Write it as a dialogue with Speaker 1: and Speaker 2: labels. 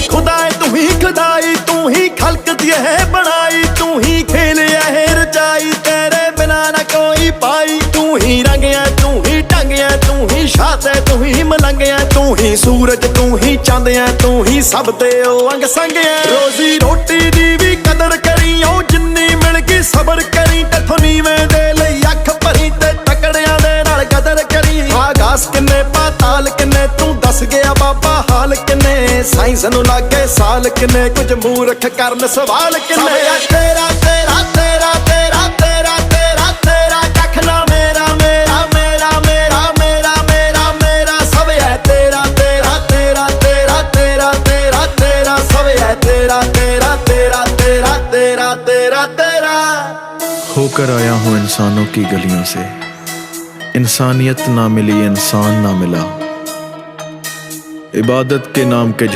Speaker 1: ਹੀ ਖੁਦਾ ਹੈ ਤੂੰ ਹੀ ਖੁਦਾਈ ਤੂੰ ਹੀ ਖਲਕ ਦੀ ਹੈ ਬਣਾਈ ਤੂੰ ਹੀ ਖੇਲਿਆ ਹੈ ਰਚਾਈ ਤੇਰੇ ਬਿਨਾ ਨਾ ਕੋਈ ਪਾਈ ਤੂੰ ਹੀ ਰੰਗਿਆ ਤੂੰ ਹੀ ਟੰਗਿਆ ਤੂੰ ਹੀ ਸ਼ਾਤੇ ਤੂੰ ਹੀ ਮਲੰਗਿਆ ਤੂੰ ਹੀ ਸੂਰਜ ਤੂੰ ਹੀ ਚੰਦਿਆ ਤੂੰ ਹੀ ਸਭ ਤੇ ਉਹ ਅੰਗ ਸੰਗਿਆ ਰੋਜ਼ੀ ਰੋਟੀ ਦੀ ਵੀ ਕਿੰਨੇ ਪਾਤਾਲ ਕਿੰਨੇ ਤੂੰ ਦੱਸ ਗਿਆ ਬਾਬਾ ਹਾਲ ਕਿੰਨੇ ਸਾਇੰਸ ਨੂੰ ਲਾਗੇ ਸਾਲ ਕਿੰਨੇ ਕੁਝ ਮੂਰਖ ਕਰਨ ਸਵਾਲ ਕਿੰਨੇ ਤੇਰਾ ਤੇਰਾ ਤੇਰਾ ਤੇਰਾ ਤੇਰਾ ਤੇਰਾ ਤੇਰਾ ਕੱਖ ਨਾ ਮੇਰਾ ਮੇਰਾ ਮੇਰਾ ਮੇਰਾ ਮੇਰਾ ਮੇਰਾ ਮੇਰਾ ਸਭ ਹੈ ਤੇਰਾ ਤੇਰਾ ਤੇਰਾ ਤੇਰਾ ਤੇਰਾ ਤੇਰਾ ਤੇਰਾ ਸਭ ਹੈ ਤੇਰਾ ਤੇਰਾ ਤੇਰਾ ਤੇਰਾ ਤੇਰਾ ਤੇਰਾ ਤੇਰਾ
Speaker 2: होकर आया हूँ इंसानों की गलियों से इंसानियत ना मिली इंसान ना मिला इबादत के नाम के झंडे